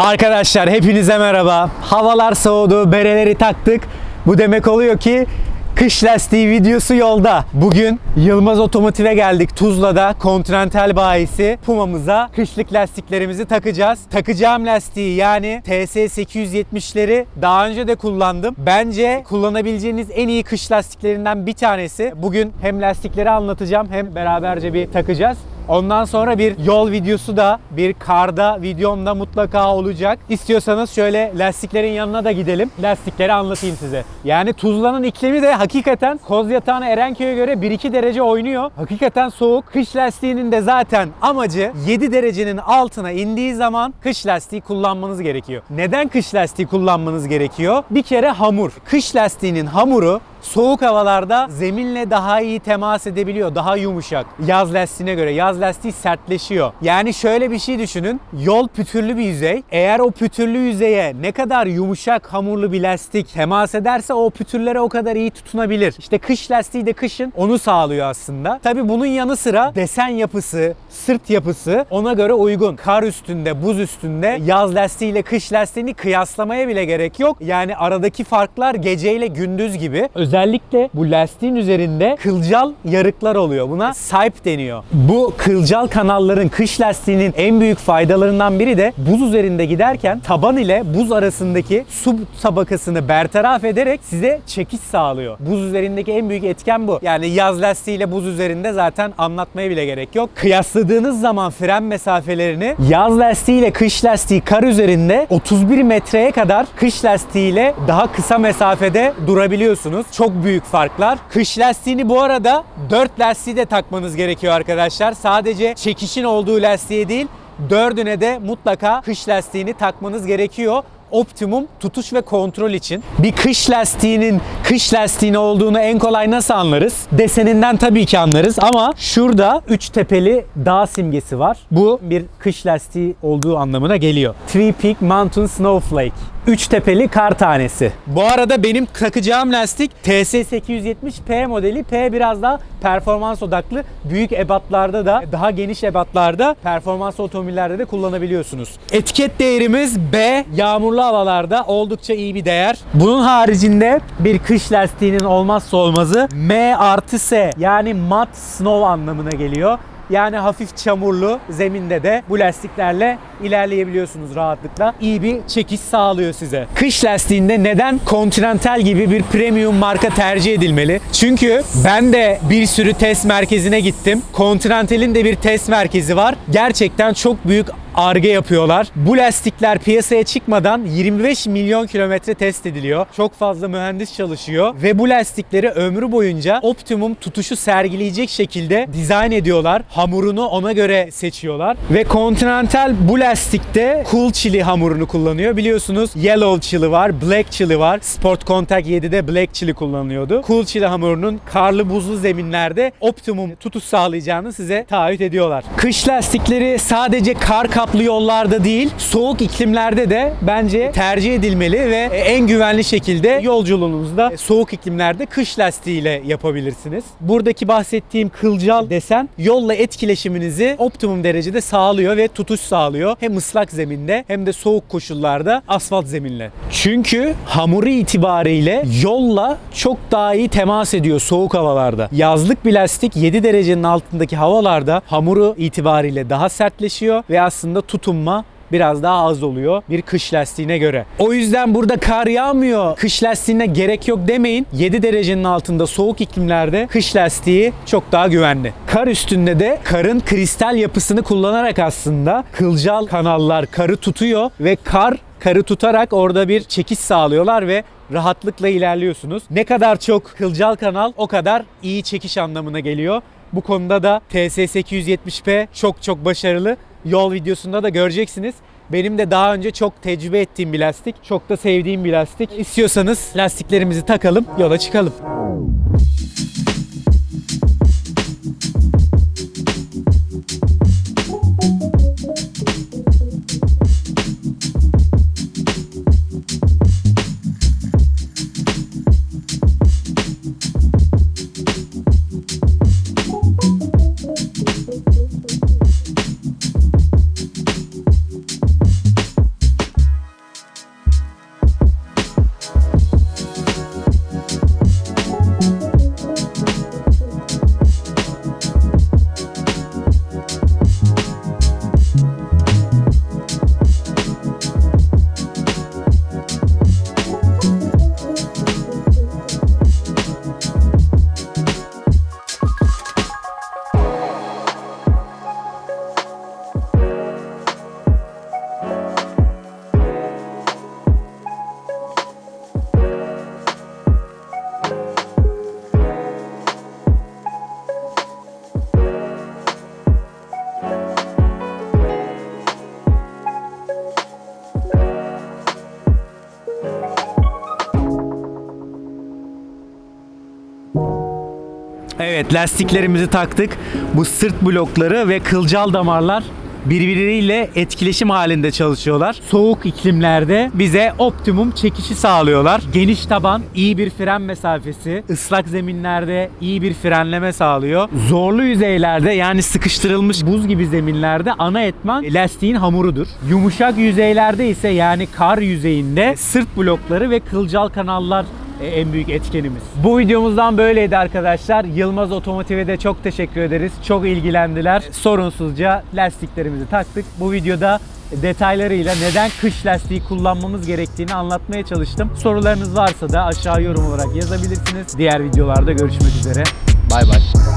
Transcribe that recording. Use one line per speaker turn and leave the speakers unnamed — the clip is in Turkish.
Arkadaşlar hepinize merhaba. Havalar soğudu, bereleri taktık. Bu demek oluyor ki kış lastiği videosu yolda. Bugün Yılmaz Otomotiv'e geldik. Tuzla'da Continental bayisi Puma'mıza kışlık lastiklerimizi takacağız. Takacağım lastiği yani TS 870'leri daha önce de kullandım. Bence kullanabileceğiniz en iyi kış lastiklerinden bir tanesi. Bugün hem lastikleri anlatacağım hem beraberce bir takacağız. Ondan sonra bir yol videosu da bir karda videomda mutlaka olacak. İstiyorsanız şöyle lastiklerin yanına da gidelim. Lastikleri anlatayım size. Yani Tuzla'nın iklimi de hakikaten Kozyatağı'na Erenköy'e göre 1-2 derece oynuyor. Hakikaten soğuk. Kış lastiğinin de zaten amacı 7 derecenin altına indiği zaman kış lastiği kullanmanız gerekiyor. Neden kış lastiği kullanmanız gerekiyor? Bir kere hamur. Kış lastiğinin hamuru soğuk havalarda zeminle daha iyi temas edebiliyor. Daha yumuşak. Yaz lastiğine göre. Yaz lastiği sertleşiyor. Yani şöyle bir şey düşünün. Yol pütürlü bir yüzey. Eğer o pütürlü yüzeye ne kadar yumuşak hamurlu bir lastik temas ederse o pütürlere o kadar iyi tutunabilir. İşte kış lastiği de kışın onu sağlıyor aslında. Tabi bunun yanı sıra desen yapısı, sırt yapısı ona göre uygun. Kar üstünde, buz üstünde yaz lastiğiyle kış lastiğini kıyaslamaya bile gerek yok. Yani aradaki farklar geceyle gündüz gibi. Özellikle bu lastiğin üzerinde kılcal yarıklar oluyor. Buna sahip deniyor. Bu kılcal kanalların kış lastiğinin en büyük faydalarından biri de buz üzerinde giderken taban ile buz arasındaki su tabakasını bertaraf ederek size çekiş sağlıyor. Buz üzerindeki en büyük etken bu. Yani yaz lastiği ile buz üzerinde zaten anlatmaya bile gerek yok. Kıyasladığınız zaman fren mesafelerini yaz lastiği ile kış lastiği kar üzerinde 31 metreye kadar kış lastiği ile daha kısa mesafede durabiliyorsunuz. Çok büyük farklar. Kış lastiğini bu arada 4 lastiği de takmanız gerekiyor arkadaşlar. Sadece çekişin olduğu lastiğe değil dördüne de mutlaka kış lastiğini takmanız gerekiyor optimum tutuş ve kontrol için. Bir kış lastiğinin kış lastiğini olduğunu en kolay nasıl anlarız? Deseninden tabii ki anlarız ama şurada üç tepeli dağ simgesi var. Bu bir kış lastiği olduğu anlamına geliyor. Three Peak Mountain Snowflake. Üç tepeli kar tanesi. Bu arada benim takacağım lastik TS870P modeli. P biraz daha performans odaklı. Büyük ebatlarda da daha geniş ebatlarda performans otomobillerde de kullanabiliyorsunuz. Etiket değerimiz B. Yağmurlu havalarda oldukça iyi bir değer. Bunun haricinde bir kış lastiğinin olmazsa olmazı M artı S yani mat snow anlamına geliyor. Yani hafif çamurlu zeminde de bu lastiklerle ilerleyebiliyorsunuz rahatlıkla. İyi bir çekiş sağlıyor size. Kış lastiğinde neden Continental gibi bir premium marka tercih edilmeli? Çünkü ben de bir sürü test merkezine gittim. Continental'in de bir test merkezi var. Gerçekten çok büyük arge yapıyorlar. Bu lastikler piyasaya çıkmadan 25 milyon kilometre test ediliyor. Çok fazla mühendis çalışıyor ve bu lastikleri ömrü boyunca optimum tutuşu sergileyecek şekilde dizayn ediyorlar. Hamurunu ona göre seçiyorlar ve Continental bu lastikte Cool Chili hamurunu kullanıyor. Biliyorsunuz Yellow Chili var, Black Chili var. Sport Contact 7'de Black Chili kullanılıyordu. Cool Chili hamurunun karlı buzlu zeminlerde optimum tutuş sağlayacağını size taahhüt ediyorlar. Kış lastikleri sadece kar kaplı yollarda değil, soğuk iklimlerde de bence tercih edilmeli ve en güvenli şekilde yolculuğunuzda soğuk iklimlerde kış lastiğiyle yapabilirsiniz. Buradaki bahsettiğim kılcal desen yolla etkileşiminizi optimum derecede sağlıyor ve tutuş sağlıyor. Hem ıslak zeminde hem de soğuk koşullarda asfalt zeminle. Çünkü hamuru itibariyle yolla çok daha iyi temas ediyor soğuk havalarda. Yazlık bir lastik 7 derecenin altındaki havalarda hamuru itibariyle daha sertleşiyor ve aslında tutunma biraz daha az oluyor bir kış lastiğine göre. O yüzden burada kar yağmıyor. Kış lastiğine gerek yok demeyin. 7 derecenin altında soğuk iklimlerde kış lastiği çok daha güvenli. Kar üstünde de karın kristal yapısını kullanarak aslında kılcal kanallar karı tutuyor ve kar karı tutarak orada bir çekiş sağlıyorlar ve rahatlıkla ilerliyorsunuz. Ne kadar çok kılcal kanal o kadar iyi çekiş anlamına geliyor. Bu konuda da TS870P çok çok başarılı. Yol videosunda da göreceksiniz. Benim de daha önce çok tecrübe ettiğim bir lastik. Çok da sevdiğim bir lastik. İstiyorsanız lastiklerimizi takalım, yola çıkalım. Evet lastiklerimizi taktık. Bu sırt blokları ve kılcal damarlar birbirleriyle etkileşim halinde çalışıyorlar. Soğuk iklimlerde bize optimum çekişi sağlıyorlar. Geniş taban, iyi bir fren mesafesi, ıslak zeminlerde iyi bir frenleme sağlıyor. Zorlu yüzeylerde yani sıkıştırılmış buz gibi zeminlerde ana etman lastiğin hamurudur. Yumuşak yüzeylerde ise yani kar yüzeyinde sırt blokları ve kılcal kanallar en büyük etkenimiz. Bu videomuzdan böyleydi arkadaşlar. Yılmaz Otomotiv'e de çok teşekkür ederiz. Çok ilgilendiler. Sorunsuzca lastiklerimizi taktık. Bu videoda detaylarıyla neden kış lastiği kullanmamız gerektiğini anlatmaya çalıştım. Sorularınız varsa da aşağı yorum olarak yazabilirsiniz. Diğer videolarda görüşmek üzere. Bay bay.